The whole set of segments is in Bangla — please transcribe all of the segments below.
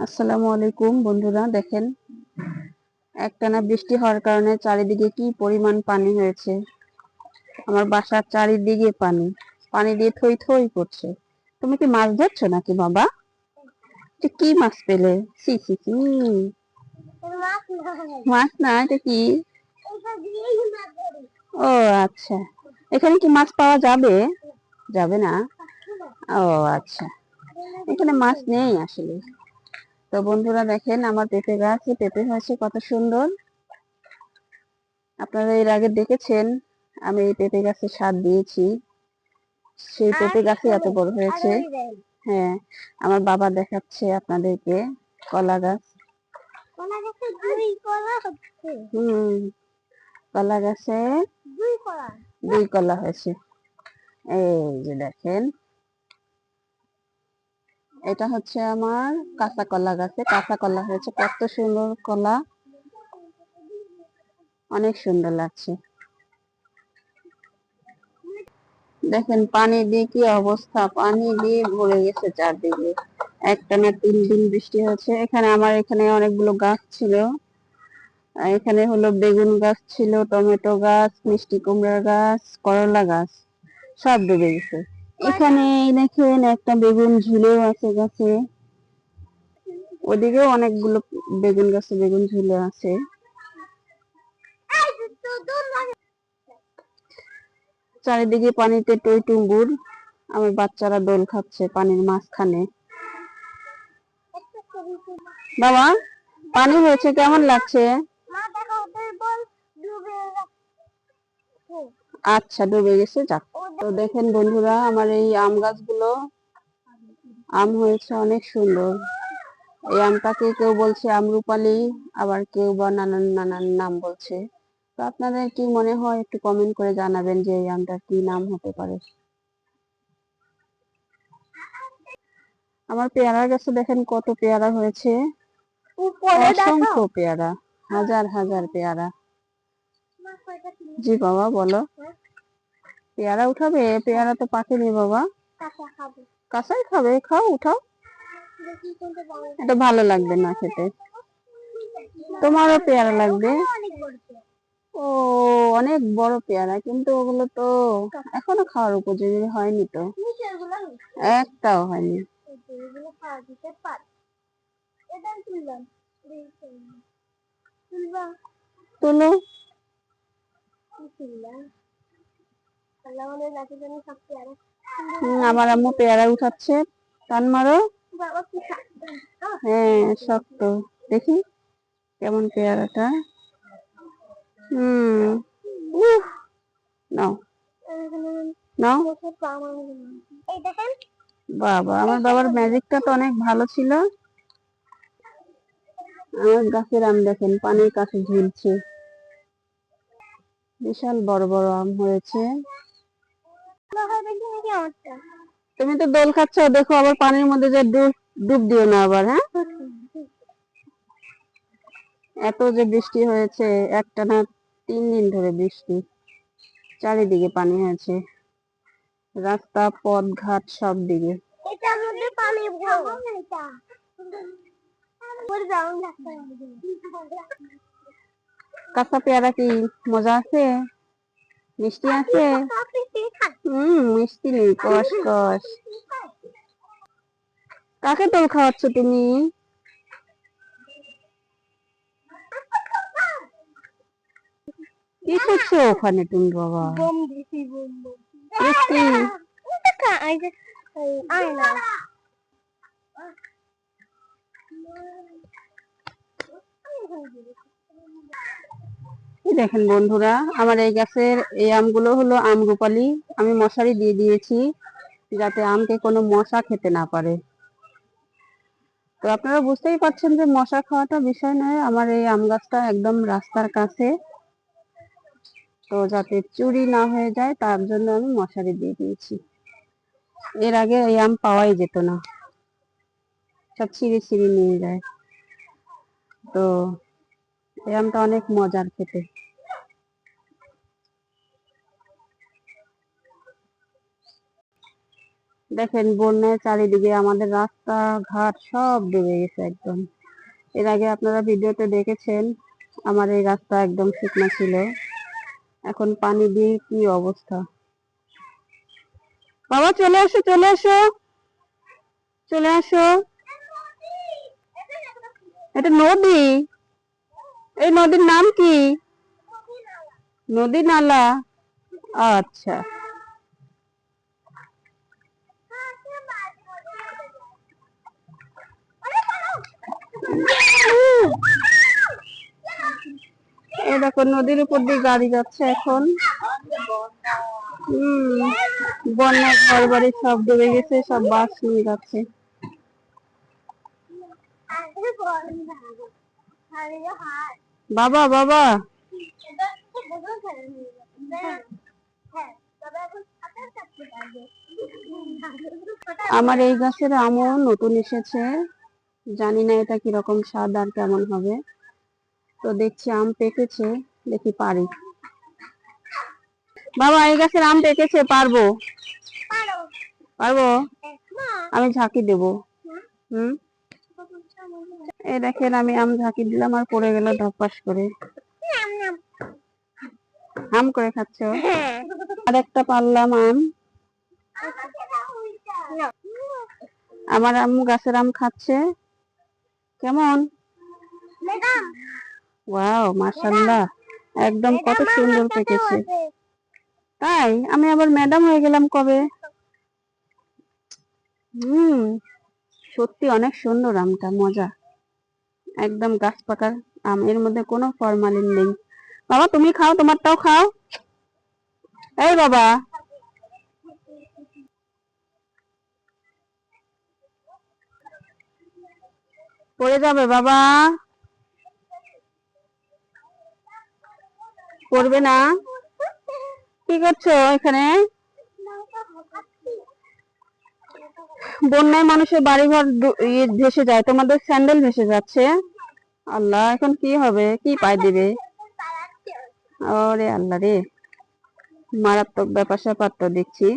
আসসালামু আলাইকুম বন্ধুরা, দেখেন, একটানা বৃষ্টি হওয়ার কারণে চারিদিকে কি পরিমাণ পানি হয়েছে। আমার বাসার চারিদিকে পানি পানি দিয়ে থই থই করছে। তুমি কি মাছ ধরছো নাকি বাবা? কি মাছ পেলে? সি সি সি মাছ না, এটা কি? ও আচ্ছা। এখানে কি মাছ পাওয়া যাবে? যাবে না? ও আচ্ছা। এখানে মাছ নেই আসলে। তো বন্ধুরা দেখেন আমার পেঁপে গাছ পেঁপে হয়েছে কত সুন্দর। আপনারা এর আগে দেখেছেন আমি এই পেঁপে গাছে সার দিয়েছি। সেই পেঁপে গাছে এত বড় হয়েছে। হ্যাঁ আমার বাবা দেখাচ্ছে আপনাদেরকে কলা গাছ। হুম কলা গাছে দুই কলা হয়েছে। এই যে দেখেন এটা হচ্ছে আমার কাঁচা কলা গাছে। কাঁচা কলা হয়েছে, কত সুন্দর কলা। অনেক সুন্দর লাগছে। দেখেন, পানি দিয়ে কি অবস্থা? পানি দিয়ে ভরে গেছে চারদিকে। একটানা তিন দিন বৃষ্টি হয়েছে এখানে আমার এখানে অনেকগুলো গাছ ছিল। এখানে হলো বেগুন গাছ ছিল, টমেটো গাছ, মিষ্টি কুমড়া গাছ, করলা গাছ, সব ডুবে গেছে। এখানে দেখেন একটা বেগুন ঝুলেও আছে গাছে। ওদিকেও অনেকগুলো বেগুন গাছে বেগুন ঝুলে আছে। চারিদিকে পানিতে টই টুম্বুর। আমার বাচ্চারা দোল খাচ্ছে পানির মাঝখানে। বাবা, পানি হয়েছে, কেমন লাগছে? আচ্ছা ডুবে গেছে যাক। তো দেখেন বন্ধুরা আমার এই আম গাছগুলো আম হয়েছে অনেক সুন্দর। এই আমটাকে কেউ বলছে আমরুপালি আবার কেউ বা নানান নানান নাম বলছে। তো আপনাদের কি মনে হয় একটু কমেন্ট করে জানাবেন যে এই আমটার কি নাম হতে পারে। আমার পেয়ারা গাছে দেখেন কত পেয়ারা হয়েছে। অসংখ্য পেয়ারা হাজার হাজার পেয়ারা। জি বাবা, বলো। পেয়ারা উঠাবে? পেয়ারা তো পাকেনি বাবা। কাঁচাই খাবে, খাও, উঠাও। এটা ভালো লাগবে না খেতে। তোমারও পেয়ারা লাগবে? ও, অনেক বড় পেয়ারা, কিন্তু ওগুলো তো এখনও খাওয়ার উপযোগী হয়নি তো। একটাও হয়নি। তুলো। আমার আম্মু পেয়ারা উঠাচ্ছে। টান মারো। হ্যাঁ শক্ত। দেখি কেমন পেয়ারাটা। হুম। নাও। নাও। বাবা আমার বাবার ম্যাজিকটা তো অনেক ভালো ছিল। আমার গাছের আম দেখেন পানির কাছে ঝুলছে। বিশাল বড় বড় আম হয়েছে। তুমি তো দোল খাচ্ছ, দেখো আবার পানির মধ্যে যে ডুব ডুব দিও না আবার হ্যাঁ? এত যে বৃষ্টি হয়েছে একটানা তিন দিন ধরে বৃষ্টি। চারিদিকে পানি হয়েছে। রাস্তা পথ ঘাট সব দিকে। পানি ভরবো এটা পরে যাও কাঁচা পেয়ারা কি মজা আছে? মিষ্টি আছে? হুম, মিষ্টি নেই কষ কষ কাকে তোল খাওয়াচ্ছ তুমি? কি করছ ওখানে তুমি, বাবা? মিষ্টি? দেখেন বন্ধুরা, আমার এই গাছের এই আমগুলো হলো আম রূপালি। আমি মশারি দিয়ে দিয়েছি যাতে আমকে কোনো মশা খেতে না পারে। তো আপনারা বুঝতেই পারছেন যে মশা খাওয়াটা বিষয় নয়, আমার এই আম গাছটা একদম রাস্তার কাছে। তো যাতে চুরি না হয়ে যায়, তার জন্য আমি মশারি দিয়ে দিয়েছি। এর আগে এই আম পাওয়াই যেত না। সব ছিঁড়ে ছিঁড়ে নিয়ে যায়। তো এই আমটা অনেক মজার খেতে। দেখেন, বন্যায় চারিদিকে আমাদের রাস্তা ঘাট সব ডুবে গেছে একদম। এর আগে আপনারা ভিডিওতে দেখেছেন, আমার এই রাস্তা একদম শুকনো ছিল। এখন পানি দিয়ে কি অবস্থা? বাবা, চলে আসো চলে আসো। চলে আসো। এটা নদী। এই নদীর নাম কি? নদী নালা। আচ্ছা। দেখো, নদীর উপর দিয়ে গাড়ি যাচ্ছে এখন। হম। বন্যায় ঘর বাড়ি সব ডুবে গেছে, সব বাস নিয়ে যাচ্ছে। বাবা বাবা। আমার এই গাছের আমও নতুন এসেছে। জানি না এটা কীরকম স্বাদ আর কেমন হবে। তো দেখছি আম পেকেছে, দেখি পারি। বাবা, এই গাছের আম পেকেছে, পারব? পারব। আমি ঝাঁকি দেবো। হুম? এই দেখেন আমি আম ঝাঁকি দিলাম আর পড়ে গেল ধপাস করে। আম করে খাচ্ছ? আর একটা পারলাম আম। আমার আম্মু গাছের আম খাচ্ছে। কেমন? ওয়াও মাশাল্লাহ একদম কত সুন্দর পেকেছে। তাই? আমি আবার ম্যাডাম হয়ে গেলাম কবে? হুম সত্যি অনেক সুন্দর আমটা মজা। একদম গাছ পাকার আম, এর মধ্যে কোনো ফরমালিন নেই। বাবা, তুমি খাও, তোমারটাও খাও। এই বাবা। পড়ে যাবে বাবা। পড়বে না। কি করছ এখানে? বন্যায় মানুষের বাড়িঘর ইয়ে ভেসে যায়, তোমাদের স্যান্ডেল ভেসে যাচ্ছে। আল্লাহ, এখন কি হবে? কি পাই দিবে? ওরে আল্লাহ রে। মারাত্মক ব্যাপার স্যাপার তো দেখছি।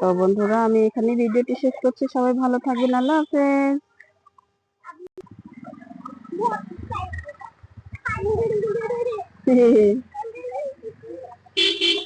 তো বন্ধুরা, আমি এখানে ভিডিওটি শেষ করছি। সবাই ভালো থাকবেন। আল্লাহ হাফেজ।